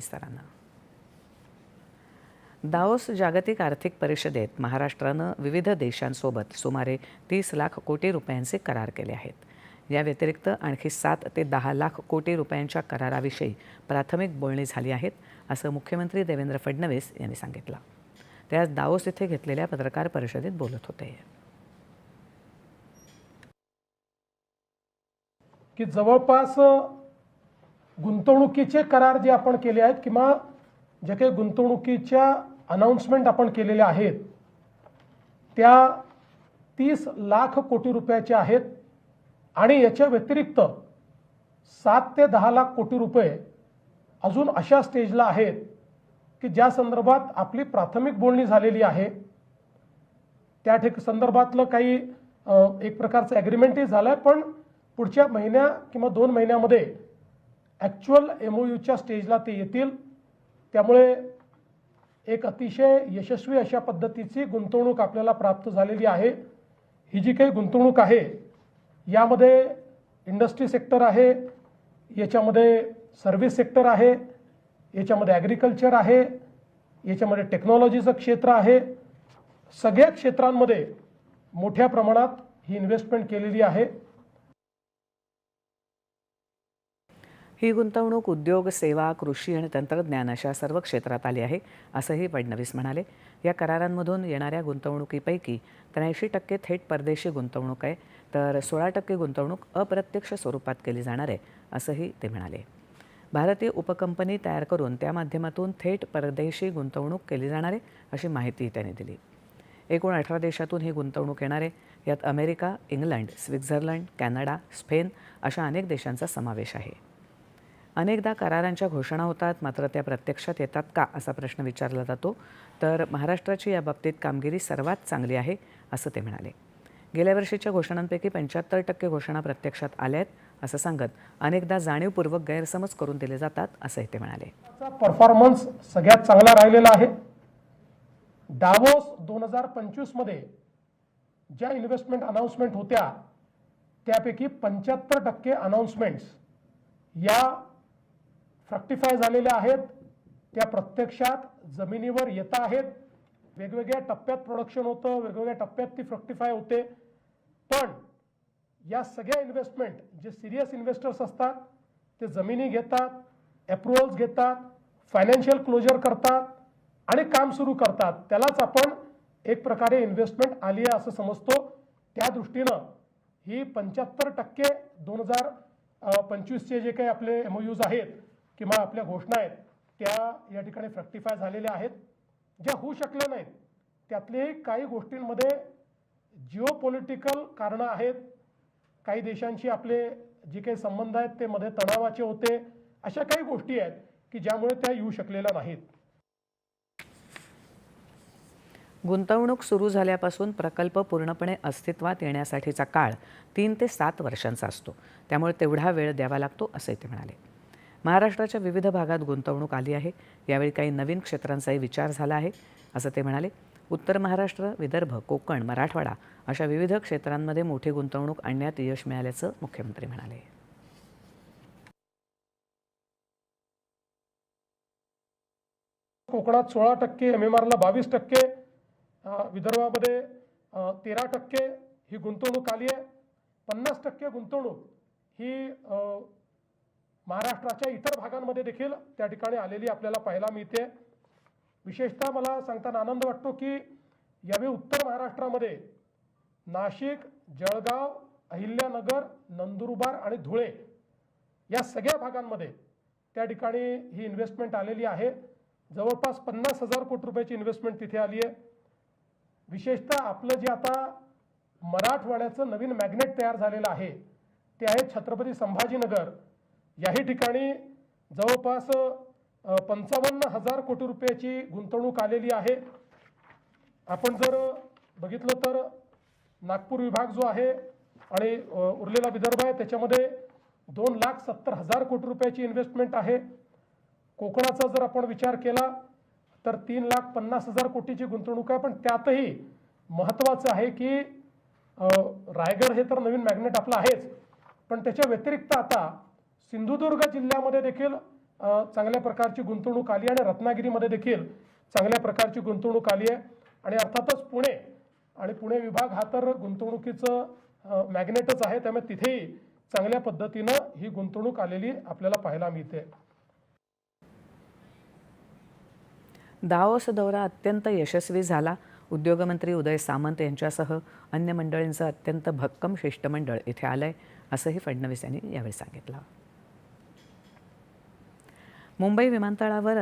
विस्तारानं दाओस जागतिक आर्थिक परिषदेत महाराष्ट्रानं विविध देशांसोबत सुमारे तीस लाख कोटी रुपयांचे करार केले आहेत. या व्यतिरिक्त आणखी सात ते दहा लाख कोटी रुपयांच्या कराराविषयी प्राथमिक बोलणी झाली आहेत असं मुख्यमंत्री देवेंद्र फडणवीस यांनी सांगितलं. ते आज दाओस इथे घेतलेल्या पत्रकार परिषदेत बोलत होते. की जवळपास गुंतवणुकीचे करार जे आपण केले आहेत किंवा जे काही गुंतवणुकीच्या अनाऊन्समेंट आपण केलेल्या आहेत त्या तीस लाख कोटी रुपयाच्या आहेत आणि याच्या व्यतिरिक्त सात ते दहा लाख कोटी रुपये अजून अशा स्टेजला आहेत की ज्या संदर्भात आपली प्राथमिक बोलणी झालेली आहे. त्या ठिक संदर्भातलं काही एक प्रकारचं ॲग्रीमेंटही झालं आहे पण पुढच्या महिन्या किंवा दोन महिन्यामध्ये ॲक्च्युअल एम ओ यूच्या स्टेजला ते येतील. त्यामुळे एक अतिशय यशस्वी अशा पद्धतीची गुंतवणूक आपल्याला प्राप्त झालेली आहे. ही जी काही गुंतवणूक आहे यामध्ये इंडस्ट्री सेक्टर आहे याच्यामध्ये सर्व्हिस सेक्टर आहे याच्यामध्ये ॲग्रिकल्चर आहे याच्यामध्ये टेक्नॉलॉजीचं क्षेत्र आहे. सगळ्या क्षेत्रांमध्ये मोठ्या प्रमाणात ही इन्व्हेस्टमेंट केलेली आहे. ही गुंतवणूक उद्योग सेवा कृषी आणि तंत्रज्ञान अशा सर्व क्षेत्रात आली आहे असंही फडणवीस म्हणाले. या करारांमधून येणाऱ्या गुंतवणुकीपैकी त्र्याऐंशी टक्के थेट परदेशी गुंतवणूक आहे तर सोळा टक्के गुंतवणूक अप्रत्यक्ष स्वरूपात केली जाणार आहे असंही ते म्हणाले. भारतीय उपकंपनी तयार करून त्या माध्यमातून थेट परदेशी गुंतवणूक केली जाणार आहे अशी माहितीही त्यांनी दिली. एकूण अठरा देशातून ही गुंतवणूक येणार आहे यात America England Switzerland Canada Spain अशा अनेक देशांचा समावेश आहे. अनेकदा करारांच्या घोषणा होतात मात्र त्या प्रत्यक्षात येतात का असा प्रश्न विचारला जातो. तर महाराष्ट्राची या बाबतीत कामगिरी सर्वात चांगली आहे असं ते म्हणाले. गेल्या वर्षीच्या घोषणांपैकी पंच्याहत्तर टक्के घोषणा प्रत्यक्षात आल्या आहेत असं सांगत अनेकदा जाणीवपूर्वक गैरसमज करून दिले जातात असंही ते म्हणाले. परफॉर्मन्स सगळ्यात चांगला राहिलेला आहे. डावोस दोन हजार पंचवीसमध्ये ज्या इन्व्हेस्टमेंट अनाऊन्समेंट होत्या त्यापैकी पंच्याहत्तर टक्के अनाऊन्समेंट्स या फ्रक्टिफाय झालेल्या आहेत. त्या प्रत्यक्षात जमिनीवर येत आहेत. वेगवेगळ्या टप्प्यात प्रोडक्शन होतं वेगवेगळ्या टप्प्यात ती फ्रक्टिफाय होते. पण या सगळ्या इन्व्हेस्टमेंट जे सिरियस इन्व्हेस्टर्स असतात ते जमिनी घेतात अप्रुव्हल्स घेतात फायनान्शियल क्लोजर करतात आणि काम सुरू करतात. त्यालाच आपण एक प्रकारे इन्व्हेस्टमेंट आली आहे असं समजतो. त्या दृष्टीनं ही पंच्याहत्तर टक्के दोन हजार पंचवीसचे जे काही आपले एमओयूज आहेत किंवा आपल्या घोषणा आहेत त्या या ठिकाणी फ्रक्टिफाय झालेल्या आहेत. ज्या होऊ शकल्या नाहीत त्यातलेही काही गोष्टींमध्ये जिओ पॉलिटिकल कारणं आहेत. काही देशांशी आपले जे काही संबंध आहेत ते मध्ये तणावाचे होते. अशा काही गोष्टी आहेत की ज्यामुळे त्या येऊ शकलेल्या नाहीत. गुंतवणूक सुरू झाल्यापासून प्रकल्प पूर्णपणे अस्तित्वात येण्यासाठीचा काळ तीन ते सात वर्षांचा असतो. त्यामुळे तेवढा वेळ द्यावा लागतो असे ते म्हणाले. महाराष्ट्राच्या विविध भागात गुंतवणूक आली आहे. यावेळी काही नवीन क्षेत्रांचाही विचार झाला आहे असं ते म्हणाले. उत्तर महाराष्ट्र विदर्भ कोकण मराठवाडा अशा विविध क्षेत्रांमध्ये मोठी गुंतवणूक आणण्यात यश मिळाल्याचं मुख्यमंत्री म्हणाले. कोकणात सोळा टक्के एम एम आरला बावीस टक्के विदर्भामध्ये तेरा टक्के ही गुंतवणूक आली आहे. पन्नास टक्के गुंतवणूक ही महाराष्ट्राच्या इतर भागांमध्ये देखील त्या ठिकाणी आलेली आपल्याला पाहायला मिळते. विशेषतः मला सांगताना आनंद वाटतो की यावेळी उत्तर महाराष्ट्रामध्ये नाशिक जळगाव अहिल्यानगर नंदुरबार आणि धुळे या सगळ्या भागांमध्ये त्या ठिकाणी ही इन्व्हेस्टमेंट आलेली आहे. जवळपास पन्नास हजार कोटी रुपयाची इन्व्हेस्टमेंट तिथे आली आहे. विशेषतः आपलं जे आता मराठवाड्याचं नवीन मॅग्नेट तयार झालेलं आहे ते आहे छत्रपती संभाजीनगर. याही ठिकाणी जवळपास पंचावन्न हजार कोटी रुपयाची गुंतवणूक आलेली आहे. आपण जर बघितलं तर नागपूर विभाग जो आहे आणि उरलेला विदर्भ आहे त्याच्यामध्ये दोन लाख सत्तर हजार कोटी रुपयाची इन्व्हेस्टमेंट आहे. कोकणाचा जर आपण विचार केला तर तीन लाख पन्नास हजार कोटीची गुंतवणूक आहे. पण त्यातही महत्त्वाचं आहे की रायगड हे तर नवीन मॅग्नेट आपलं आहेच. पण त्याच्या व्यतिरिक्त आता सिंधुदुर्ग जिल्ह्यामध्ये देखील चांगल्या प्रकारची गुंतवणूक आली आणि रत्नागिरीमध्ये देखील चांगल्या प्रकारची गुंतवणूक आली आहे. आणि अर्थातच पुणे आणि पुणे विभाग हा तर गुंतवणुकीचं मॅग्नेटच आहे. त्यामुळे तिथेही चांगल्या पद्धतीनं ही गुंतवणूक आलेली आपल्याला पाहायला मिळते. दाओस दौरा अत्यंत यशस्वी झाला. उद्योगमंत्री उदय सामंत यांच्यासह अन्य मंडळींचं अत्यंत भक्कम शिष्टमंडळ इथे आलंय असंही फडणवीस यांनी यावेळी सांगितलं. मुंबई विमानतळावर